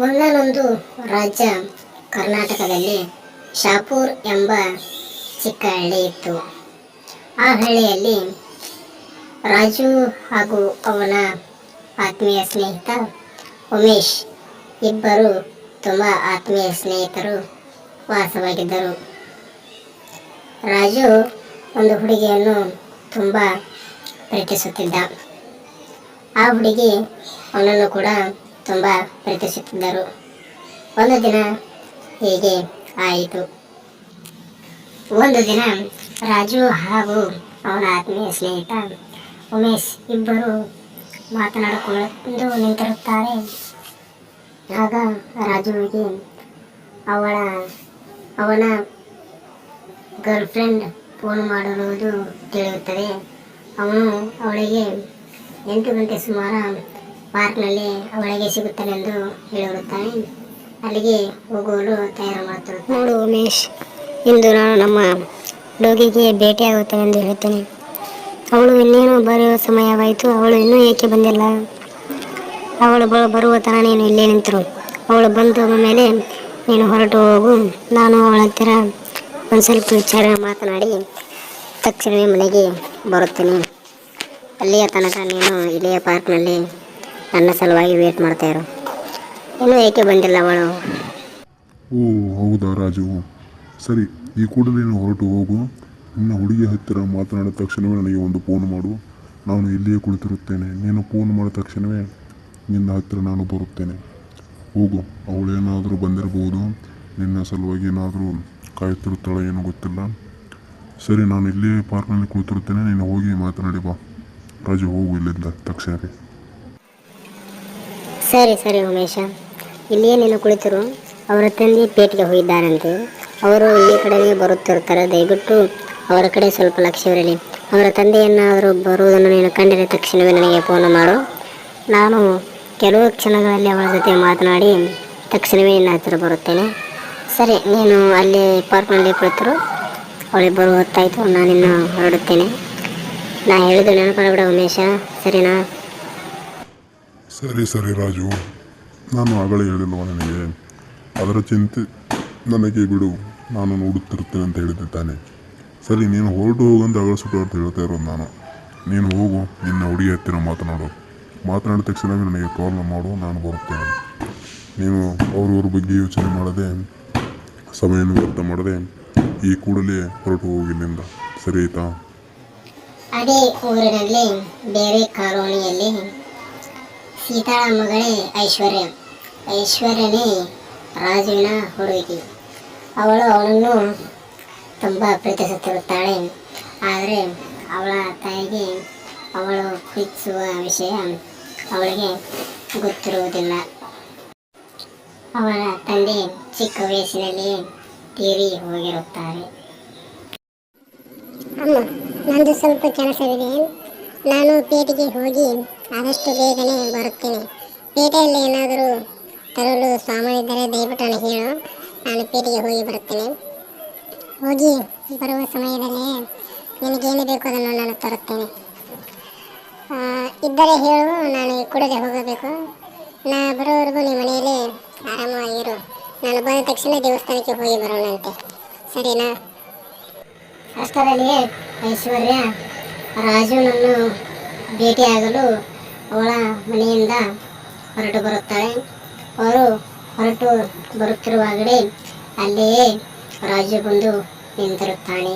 ಒಂದನೊಂದು ರಾಜ್ಯ ಕರ್ನಾಟಕದಲ್ಲಿ ಶಾಪೂರ್ ಎಂಬ ಚಿಕ್ಕ ಹಳ್ಳಿ ಇತ್ತು. ಆ ಹಳ್ಳಿಯಲ್ಲಿ ರಾಜು ಹಾಗೂ ಅವನ ಆತ್ಮೀಯ ಸ್ನೇಹಿತ ಉಮೇಶ್ ಇಬ್ಬರು ತುಂಬ ಆತ್ಮೀಯ ಸ್ನೇಹಿತರು ವಾಸವಾಗಿದ್ದರು. ರಾಜು ಒಂದು ಹುಡುಗಿಯನ್ನು ತುಂಬ ಪ್ರೀತಿಸುತ್ತಿದ್ದ. ಆ ಹುಡುಗಿ ಅವನನ್ನು ಕೂಡ ತುಂಬ ಪ್ರೀತಿಸುತ್ತಿದ್ದರು ಒಂದು ದಿನ ಹೀಗೆ ಆಯಿತು. ಒಂದು ದಿನ ರಾಜು ಹಾಗೂ ಅವನ ಆತ್ಮೀಯ ಸ್ನೇಹಿತ ಉಮೇಶ್ ಇಬ್ಬರು ಮಾತನಾಡಿಕೊಂಡು ನಿಂತಿರುತ್ತಾರೆ. ಆಗ ರಾಜುವಿಗೆ ಅವಳ, ಅವನ ಗರ್ಲ್ ಫ್ರೆಂಡ್ ಫೋನ್ ಮಾಡಿರುವುದು ತಿಳಿಯುತ್ತದೆ. ಅವನು ಅವಳಿಗೆ ಎಂಟು ಗಂಟೆ ಸುಮಾರು ಪಾರ್ಕ್ನಲ್ಲಿ ಅವಳಿಗೆ ಸಿಗುತ್ತಾನೆಂದು ಹೇಳಿರುತ್ತಾನೆ ಅಲ್ಲಿಗೆ ಹೋಗಲು ತಯಾರು ಮಾಡುತ್ತಾನೆ. ನೋಡು ಉಮೇಶ್, ಇಂದು ನಾನು ನಮ್ಮ ಡೋಗಿಗೆ ಭೇಟಿಯಾಗುತ್ತೇನೆ ಎಂದು ಹೇಳುತ್ತೇನೆ. ಅವಳು ಇನ್ನೇನು ಬರೆಯುವ ಸಮಯವಾಯಿತು, ಅವಳು ಇನ್ನೂ ಏಕೆ ಬಂದಿಲ್ಲ? ಅವಳು ಬ ಬರುವ ತನಕ ನೀನು ಇಲ್ಲೇ ನಿಂತರು. ಅವಳು ಬಂದು ಮೇಲೆ ನೀನು ಹೊರಟು ಹೋಗು. ನಾನು ಅವಳ ಹತ್ತಿರ ಒಂದು ಸ್ವಲ್ಪ ವಿಚಾರ ಮಾತನಾಡಿ ತಕ್ಷಣವೇ ಮನೆಗೆ ಬರುತ್ತೇನೆ. ಅಲ್ಲಿಯ ತನಕ ನೀನು ಇಲ್ಲಿಯ ಪಾರ್ಕ್ನಲ್ಲಿ ನನ್ನ ಸಲುವಾಗಿ ವೇಟ್ ಮಾಡ್ತಾ ಇರು. ಇನ್ನೂ ಏಕೆ ಬಂದಿಲ್ಲ ಅವಳು? ಓ, ಹೌದಾ ರಾಜು. ಸರಿ, ಈ ಕೂಡಲೇ ನೀನು ಹೊರಟು ಹೋಗು. ನಿನ್ನ ಹುಡುಗಿ ಹತ್ತಿರ ಮಾತನಾಡಿದ ತಕ್ಷಣವೇ ನನಗೆ ಒಂದು ಫೋನ್ ಮಾಡು. ನಾನು ಇಲ್ಲಿಯೇ ಕುಳಿತಿರುತ್ತೇನೆ. ನೀನು ಫೋನ್ ಮಾಡಿದ ತಕ್ಷಣವೇ ನಿನ್ನ ಹತ್ತಿರ ನಾನು ಬರುತ್ತೇನೆ. ಹೋಗು, ಅವಳೇನಾದರೂ ಬಂದಿರಬಹುದು ನಿನ್ನ ಸಲುವಾಗಿ ಏನಾದರೂ ಕಾಯುತ್ತಿರುತ್ತಾಳೆ ಏನೂ ಗೊತ್ತಿಲ್ಲ. ಸರಿ, ನಾನು ಇಲ್ಲಿಯೇ ಪಾರ್ಕ್ನಲ್ಲಿ ಕುಳಿತಿರುತ್ತೇನೆ. ನೀನು ಹೋಗಿ ಮಾತನಾಡಿ ಬಾ. ರಾಜು, ಹೋಗು ಇಲ್ಲಿಂದ ತಕ್ಷಣವೇ. ಸರಿ ಸರಿ ಉಮೇಶ. ಇಲ್ಲಿಯೇ ನೀನು ಕುಳಿತರು. ಅವರ ತಂದೆ ಪೇಟೆಗೆ ಹೋಗಿದ್ದಾರಂತೆ ಅವರು ಇಲ್ಲಿ ಕಡೆಗೆ ಬರುತ್ತಿರ್ತಾರೆ ದಯವಿಟ್ಟು ಅವರ ಕಡೆ ಸ್ವಲ್ಪ ಲಕ್ಷ್ಯವಿರಲಿ. ಅವರ ತಂದೆಯನ್ನಾದರೂ ಬರುವುದನ್ನು ನೀನು ಕಂಡಿದ ತಕ್ಷಣವೇ ನನಗೆ ಫೋನ್ ಮಾಡು. ನಾನು ಕೆಲವು ಕ್ಷಣಗಳಲ್ಲಿ ಅವರ ಜೊತೆ ಮಾತನಾಡಿ ತಕ್ಷಣವೇ ನಿನ್ನ ಹತ್ತಿರ ಬರುತ್ತೇನೆ. ಸರಿ, ನೀನು ಅಲ್ಲಿ ಪಾರ್ಕ್ನಲ್ಲಿ ಕುಳಿತರು. ಅವಳಿಬ್ಬರು ಹೊತ್ತಾಯಿತು. ನಾನಿನ್ನು ಹೊರಡುತ್ತೇನೆ. ನಾ ಹೇಳಿದ್ದು ನೆನಪಾಗಬೇಡ ಉಮೇಶ. ಸರಿನಾ? ಸರಿ ಸರಿ ರಾಜು. ನಾನು ಆಗಲೇ ಹೇಳಿಲ್ವ ನನಗೆ? ಅದರ ಚಿಂತೆ ನನಗೆ ಬಿಡು. ನಾನು ನೋಡುತ್ತಿರುತ್ತೇನೆ ಅಂತ ಹೇಳಿದ್ದಾನೆ. ಸರಿ, ನೀನು ಹೊರಟು ಹೋಗಂತ ಅಗಳ ಸುಟ್ಟು ಅಂತ ಹೇಳ್ತಾ ಇರೋದು ನಾನು. ನೀನು ಹೋಗು, ನಿನ್ನ ಹುಡುಗಿ ಹತ್ತಿರ ಮಾತನಾಡು. ಮಾತನಾಡಿದ ತಕ್ಷಣವೇ ನನಗೆ ಕಾಲ್ ಮಾಡು, ನಾನು ಬರುತ್ತೇನೆ. ನೀನು ಅವ್ರವ್ರ ಬಗ್ಗೆ ಯೋಚನೆ ಮಾಡದೆ ಸಮಯವನ್ನು ವ್ಯರ್ಥ ಮಾಡದೆ, ಈ ಕೂಡಲೇ ಹೊರಟು ಹೋಗಿಲ್ಲಿಂದ ಸರಿ, ಆಯ್ತಾ? ಅದೇ ಊರಿನಲ್ಲಿ ಬೇರೆ ಕಾಲೋನಿಯಲ್ಲಿ ಸೀತಾಳ ಮಗಳೇ ಐಶ್ವರ್ಯ. ಐಶ್ವರ್ಯನೇ ರಾಜುವಿನ ಹುಡುಗಿ. ಅವಳು ಅವಳನ್ನು ತುಂಬ ಪ್ರೀತಿಸುತ್ತಿರುತ್ತಾಳೆ. ಆದರೆ ಅವಳ ತಾಯಿಗೆ ಅವಳು ಪ್ರೀತಿಸುವ ವಿಷಯ ಅವಳಿಗೆ ಗೊತ್ತಿರುವುದಿಲ್ಲ. ಅವಳ ತಂದೆ ಚಿಕ್ಕ ವಯಸ್ಸಿನಲ್ಲಿ ತೀರಿ ಹೋಗಿರುತ್ತಾರೆ. ಅಮ್ಮ, ನಂದು ಸ್ವಲ್ಪ ಕೆಲಸವಿದೆ. ನಾನು ಪೇಟೆಗೆ ಹೋಗಿ ಆದಷ್ಟು ಬೇಗನೆ ಬರುತ್ತೇನೆ. ಪೇಟೆಯಲ್ಲಿ ಏನಾದರೂ ತರಲು ಸಾಮಾನಿದ್ದರೆ ದಯವಿಟ್ಟು ನಾನು ಹೇಳು. ನಾನು ಪೇಟೆಗೆ ಹೋಗಿ ಬರುತ್ತೇನೆ. ಹೋಗಿ ಬರುವ ಸಮಯದಲ್ಲಿ ನಿನಗೇನು ಬೇಕು ಅದನ್ನು ನಾನು ತರುತ್ತೇನೆ. ಇದ್ದರೆ ಹೇಳು, ನಾನು ಕೂಡಲೇ ಹೋಗಬೇಕು. ನಾ ಬರೋವರೆಗೂ ನಿಮ್ಮ ಮನೆಯಲ್ಲಿ ಆರಾಮವಾಗಿರು. ನಾನು ಬಂದ ತಕ್ಷಣ ದೇವಸ್ಥಾನಕ್ಕೆ ಹೋಗಿ ಬರೋಣಂತೆ. ಸರಿನಾ? ಅಷ್ಟರಲ್ಲಿ ಐಶ್ವರ್ಯ ರಾಜುನನ್ನು ಭೇಟಿಯಾಗಲು ಅವಳ ಮನೆಯಿಂದ ಹೊರಟು ಬರುತ್ತಾಳೆ. ಅವರು ಹೊರಟು ಬರುತ್ತಿರುವಾಗಲೇ ಅಲ್ಲಿಯೇ ರಾಜು ಬಂದು ನಿಂತಿರುತ್ತಾಳೆ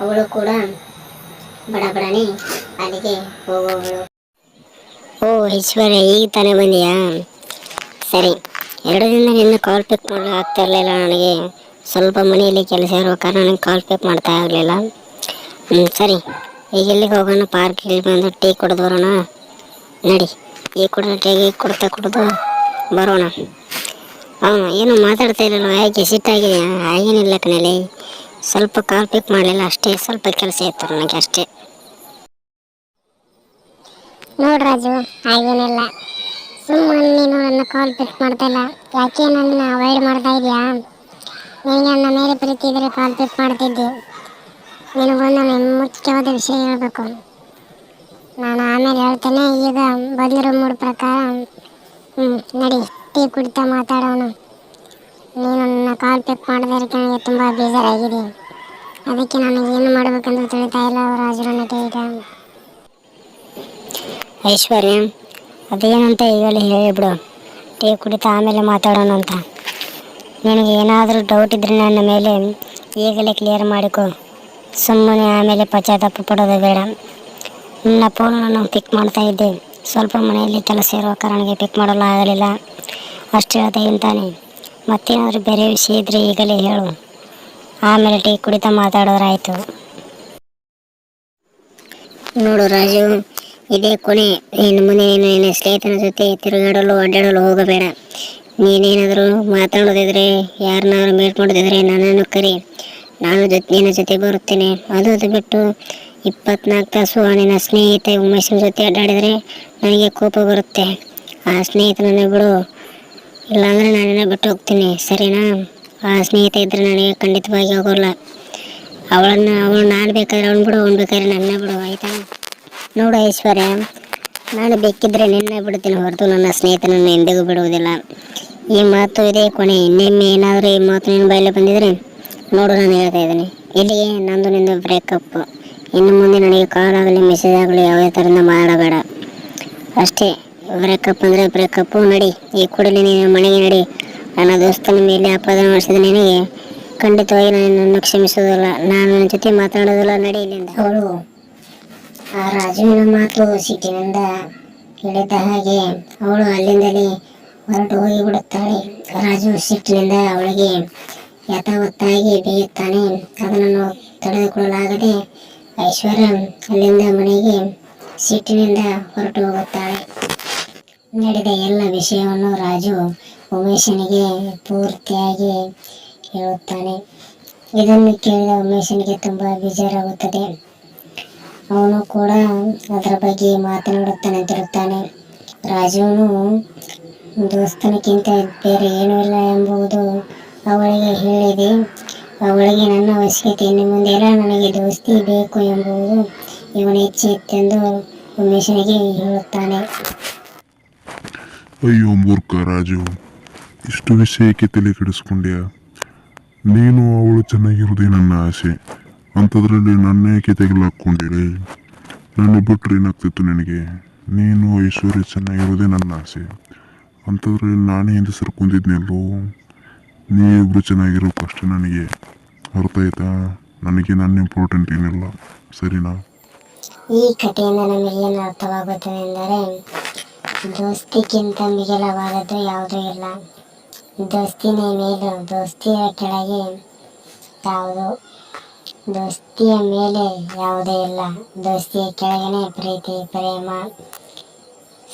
ಅವಳು ಕೂಡ ಬಡಬಡನೆ ಅಲ್ಲಿಗೆ ಹೋಗುವವಳು. ಓ ಐಶ್ವರ್ಯ ಈಗ ತಾನೇ ಬಂದಿಯಾ? ಸರಿ, ಎರಡು ದಿನ ನಿನ್ನ ಕಾಲ್ ಪಿಕ್ ಮಾಡಲು ಆಗ್ತಾ ಇರಲಿಲ್ಲ ನನಗೆ. ಸ್ವಲ್ಪ ಮನೆಯಲ್ಲಿ ಕೆಲಸ ಇರುವ ಕಾರಣ ನನಗೆ ಕಾಲ್ ಪಿಕ್ ಮಾಡ್ತಾ ಇರಲಿಲ್ಲ. ಹ್ಞೂ ಸರಿ. ಈಗ ಎಲ್ಲಿಗೆ ಹೋಗೋಣ? ಪಾರ್ಕಿಗೆ ಬಂದು ಟೀ ಕುಡಿದು ಬರೋಣ? ನಡಿ, ಈ ಕುಡಿದ ಟೀಗೆ ಕುಡ್ತಾ ಕುಡಿದು ಬರೋಣ. ಅವನು ಏನು ಮಾತಾಡ್ತಾ ಇಲ್ಲಲ್ಲ ಯಾಕೆ ಸಿಟ್ಟಾಗಿದೆ ಹಾಗೇನಿಲ್ಲ ಕಣಲಿ. ಸ್ವಲ್ಪ ಕಾಲ್ ಪಿಕ್ ಮಾಡಲಿಲ್ಲ ಅಷ್ಟೇ, ಸ್ವಲ್ಪ ಕೆಲಸ ಇತ್ತು ನನಗೆ ಅಷ್ಟೇ. ನೋಡು ರಾಜು, ಹಾಗೇನಿಲ್ಲ. ಸುಮ್ಮನೆ ನೀನು ನನ್ನ ಕಾಲ್ ಪಿಕ್ ಮಾಡ್ತಾ ಇಲ್ಲ. ಯಾಕೆ ನನ್ನ ಅವಾಯ್ಡ್ ಮಾಡ್ತಾ ಇದೆಯಾ? ನಿನಗೆ ನನ್ನ ಮೇಲೆ ಪ್ರೀತಿ ಇದ್ದರೆ ಕಾಲ್ ಪಿಕ್ ಮಾಡ್ತಿದ್ದೆ. ನಿನಗೊಂದು ನನ್ನ ಮುಖ್ಯವಾದ ವಿಷಯ ಹೇಳಬೇಕು. ನಾನು ಆಮೇಲೆ ಹೇಳ್ತೇನೆ, ಈಗ ಬಂದಿರೋ ಮೂಡ್ ಪ್ರಕಾರ ನಡಿ, ಟೀ ಕುಡಿತಾ ಮಾತಾಡೋಣ. ನೀನು ನನ್ನ ಕಾಲ್ ಪಿಕ್ ಮಾಡೋದಕ್ಕೆ ನನಗೆ ತುಂಬ ಬೇಜಾರಾಗಿದೆ. ಅದಕ್ಕೆ ನಾನು ಏನು ಮಾಡಬೇಕಂತ ತಿಳಿತಾ ಇಲ್ಲ ರಾಜು ನನ್ನ ಈಗ ಐಶ್ವರ್ಯ, ಅದೇನಂತ ಈಗಲೇ ಹೇಳಿಬಿಡು ಟೀ ಕುಡಿತಾ ಆಮೇಲೆ ಮಾತಾಡೋಣ ಅಂತ. ನಿನಗೆ ಏನಾದರೂ ಡೌಟ್ ಇದ್ದರೆ ನನ್ನ ಮೇಲೆ ಈಗಲೇ ಕ್ಲಿಯರ್ ಮಾಡಿಕೊ. ಸುಮ್ಮನೆ ಆಮೇಲೆ ಪಶ್ಚಾತ್ತಾಪ ಪಡೋದು ಬೇಡ. ನನ್ನ ಫೋನ್ ನಾನು ಪಿಕ್ ಮಾಡ್ತಾ ಇದ್ದೆ. ಸ್ವಲ್ಪ ಮನೆಯಲ್ಲಿ ಕೆಲಸ ಇರುವ ಕಾರಣಕ್ಕೆ ಪಿಕ್ ಮಾಡಲು ಆಗಲಿಲ್ಲ. ಅಷ್ಟು ಹೇಳ್ತಾ ಇಂತಾನೆ ಮತ್ತೇನಾದರೂ ಬೇರೆ ವಿಷಯ ಇದ್ದರೆ ಈಗಲೇ ಹೇಳು. ಆಮೇಲೆ ಟೀ ಕುಡಿತಾ ಮಾತಾಡೋದ್ರಾಯಿತು ನೋಡು ರಾಜು, ಇದೇ ಕೊನೆ. ಇನ್ನು ಮುಂದೆ ನೀನು ನಿನ್ನ ಸ್ನೇಹಿತನ ಜೊತೆ ತಿರುಗಾಡಲು, ಅಡ್ಡಾಡಲು ಹೋಗಬೇಡ. ನೀನೇನಾದರೂ ಮಾತಾಡೋದಿದ್ರೆ, ಯಾರನ್ನಾದ್ರೂ ಮೀಟ್ ಮಾಡೋದಿದ್ರೆ ನನ್ನನ್ನು ಕರಿ. ನಾನು ಜೊತೆ ನಿನ್ನ ಜೊತೆ ಬರುತ್ತೇನೆ. ಅದು ಅದು ಬಿಟ್ಟು ಇಪ್ಪತ್ನಾಲ್ಕು ತಾಸು ನಿನ್ನ ಸ್ನೇಹಿತೆ ಉಮೇಶನ ಜೊತೆ ಅಡ್ಡಾಡಿದರೆ ನನಗೆ ಕೋಪ ಬರುತ್ತೆ. ಆ ಸ್ನೇಹಿತನನ್ನು ಬಿಡು. ಇಲ್ಲಾಂದರೆ ನಾನೇನ ಬಿಟ್ಟು ಹೋಗ್ತೀನಿ. ಸರಿನಾ? ಆ ಸ್ನೇಹಿತ ಇದ್ದರೆ ನನಗೆ ಖಂಡಿತವಾಗಿ ಹೋಗೋಲ್ಲ. ಅವಳನ್ನು ಅವಳು ನಾನು ಬೇಕಾದ್ರೆ ಅವನು ಬಿಡು, ಅವ್ನು ಬೇಕಾದ್ರೆ ನನ್ನ ಬಿಡು. ಆಯಿತಾ? ನೋಡು ಐಶ್ವರ್ಯ. ನಾನು ಬೇಕಿದ್ದರೆ ನಿನ್ನ ಬಿಡ್ತೀನಿ ಹೊರತು ನನ್ನ ಸ್ನೇಹಿತನನ್ನು ಎಂದಿಗೂ ಬಿಡುವುದಿಲ್ಲ. ಈ ಮಾತು ಇದೆ ಕೊನೆ. ಇನ್ನೊಮ್ಮೆ ಏನಾದರೂ ಈ ಮಾತು ನಿನ್ನ ಬಯಲು ಬಂದಿದ್ರೆ ನೋಡು, ನಾನು ಹೇಳ್ತಾ ಇದ್ದೀನಿ. ಇಲ್ಲಿಗೆ ನಂದು ನಿಂದು ಬ್ರೇಕಪ್ ಇನ್ನು ಮುಂದೆ ನನಗೆ ಕಾಲ್ ಆಗಲಿ ಮೆಸೇಜ್ ಆಗಲಿ ಯಾವುದೇ ಥರದಿಂದ ಮಾಡಬೇಡ. ಅಷ್ಟೇ ಬ್ರೇಕಪ್ ಅಂದರೆ ಬ್ರೇಕಪ್ಪು ನಡಿ, ಈ ಕೂಡಲೇ ನೀನು ಮನೆಗೆ ನಡಿ. ನನ್ನ ದೋಸ್ತನ ಮೇಲೆ ಅಪರಾಧ ಮಾಡಿಸಿದ ನಿನಗೆ ಖಂಡಿತವಾಗಿ ನಾನು ನಿನ್ನನ್ನು ಕ್ಷಮಿಸೋದಿಲ್ಲ ನಾನು ನನ್ನ ಜೊತೆ ಮಾತಾಡೋದಿಲ್ಲ. ನಡಿ ಇಲ್ಲಿಂದ. ಅವಳು ಆ ರಾಜುವಿನ ಮಾತು ಸಿಟ್ಟಿನಿಂದ ಹೇಳಿದ್ದ ಹಾಗೆ ಅವಳು ಅಲ್ಲಿಂದಲೇ ಹೊರಟು ಹೋಗಿ ಬಿಡುತ್ತಾಳೆ ರಾಜು ಸಿಟ್ಟಿನಿಂದ ಅವಳಿಗೆ ಯಥಾವತ್ತಾಗಿ ಬೇಯುತ್ತಾನೆ. ಅದನ್ನು ತಡೆದುಕೊಳ್ಳಲಾಗದೆ ಐಶ್ವರ್ಯ ಅಲ್ಲಿಂದ ಮನೆಗೆ ಸಿಟ್ಟಿನಿಂದ ಹೊರಟು ಹೋಗುತ್ತಾಳೆ ನಡೆದ ಎಲ್ಲ ವಿಷಯವನ್ನು ರಾಜು ಉಮೇಶನಿಗೆ ಪೂರ್ತಿಯಾಗಿ ಹೇಳುತ್ತಾನೆ. ಇದನ್ನು ಕೇಳಿದ ಉಮೇಶನಿಗೆ ತುಂಬ ಬೇಜಾರಾಗುತ್ತದೆ. ಅವನು ಕೂಡ ಅದರ ಬಗ್ಗೆ ಮಾತನಾಡುತ್ತಾನೆ ಅಂತಿರುತ್ತಾನೆ. ರಾಜುವನು ದೋಸ್ತನಕ್ಕಿಂತ ಬೇರೆ ಏನೂ ಇಲ್ಲ ಎಂಬುದು ಅವಳಿಗೆ ಹೇಳಿದೆ, ಅವಳಿಗೆ ನನ್ನ ಅವಶ್ಯಕತೆ ಇನ್ನು ಮುಂದೆಲ್ಲ ನನಗೆ ದೋಸ್ತಿ ಬೇಕು ಎಂಬುದು ಇವನ ಇಚ್ಛೆ ಇತ್ತೆಂದು ಉಮೇಶನಿಗೆ ಹೇಳುತ್ತಾನೆ. ಅಯ್ಯೋ ಮೂರ್ಖ ರಾಜು, ಇಷ್ಟು ವಿಷಯಕ್ಕೆ ತಲೆ ಕೆಡಿಸ್ಕೊಂಡ್ಯಾ? ನೀನು ಅವಳು ಚೆನ್ನಾಗಿರೋದೇ ನನ್ನ ಆಸೆ. ಅಂಥದ್ರಲ್ಲಿ ನನ್ನ ಏಕೆ ತೆಗೆಲಾಕೊಂಡಿರಿ ನನ್ನ ಬಿಟ್ಟರೆ ಏನಾಗ್ತಿತ್ತು ನಿನಗೆ? ನೀನು ಐಶ್ವರ್ಯ ಚೆನ್ನಾಗಿರೋದೇ ನನ್ನ ಆಸೆ. ಅಂಥದ್ರಲ್ಲಿ ನಾನೇ ಹಿಂದೆ ಸರ್ಕೊಂಡಿದ್ನೆಲ್ಲೋ? ನೀವಿಬ್ರು ಚೆನ್ನಾಗಿರೋ ಫಸ್ಟ್ ನನಗೆ ಅರ್ಥ ನನಗೆ ನನ್ನ ಇಂಪಾರ್ಟೆಂಟ್ ಏನಿಲ್ಲ. ಸರಿನಾ? ಈ ಕಥೆಯಿಂದ ನಮಗೆ ಏನು ಅರ್ಥವಾಗುತ್ತದೆ ಎಂದರೆ, ದೋಸ್ತಿಗಿಂತ ಮಿಗಿಲವಾದದ್ದು ಯಾವುದೂ ಇಲ್ಲ. ದೋಸ್ತಿನೇ ಮೇಲೆ, ದೋಸ್ತಿಯ ಕೆಳಗೆ ಯಾವುದು ದೋಸ್ತಿಯ ಮೇಲೆ ಯಾವುದೇ ಇಲ್ಲ. ದೋಸ್ತಿಯ ಕೆಳಗನೆ ಪ್ರೀತಿ, ಪ್ರೇಮ,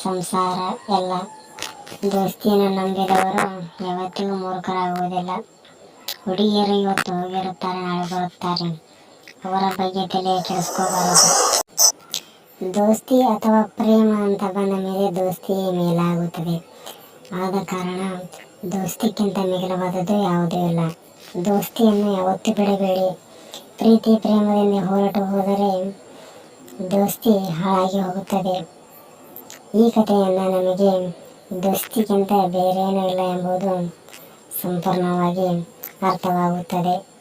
ಸಂಸಾರ ಎಲ್ಲ. ದೋಸ್ತಿಯನ್ನು ನಂಬಿದವರು ಯಾವತ್ತಿಗೂ ಮೂರ್ಖರಾಗುವುದಿಲ್ಲ. ಹುಡುಗಿಯರು ಇವತ್ತು ಹೋಗಿರುತ್ತಾರೆ, ನಾಳೆ ಬರುತ್ತಾರೆ. ಅವರ ಬಗ್ಗೆ ತಲೆ ಕೆಡಿಸ್ಕೋಬಾರದು. ದೋಸ್ತಿ ಅಥವಾ ಪ್ರೇಮ ಅಂತ ಬಂದ ಮೇಲೆ ದೋಸ್ತಿಯೇ ಮೇಲಾಗುತ್ತದೆ. ಆದ ಕಾರಣ ದೋಸ್ತಿಕ್ಕಿಂತ ಮಿಗಿಲವಾದದ್ದು ಯಾವುದೂ ಇಲ್ಲ. ದೋಸ್ತಿಯನ್ನು ಯಾವತ್ತೂ ಬಿಡಬೇಡಿ. ಪ್ರೀತಿ, ಪ್ರೇಮದಿಂದ ಹೋರಾಟ ಹೋದರೆ ದೋಸ್ತಿ ಹಾಳಾಗಿ ಹೋಗುತ್ತದೆ. ಈ ಕಥೆಯಿಂದ ನಮಗೆ ದೋಸ್ತಿಗಿಂತ ಬೇರೇನೂ ಇಲ್ಲ ಎಂಬುದು ಸಂಪೂರ್ಣವಾಗಿ ಅರ್ಥವಾಗುತ್ತದೆ.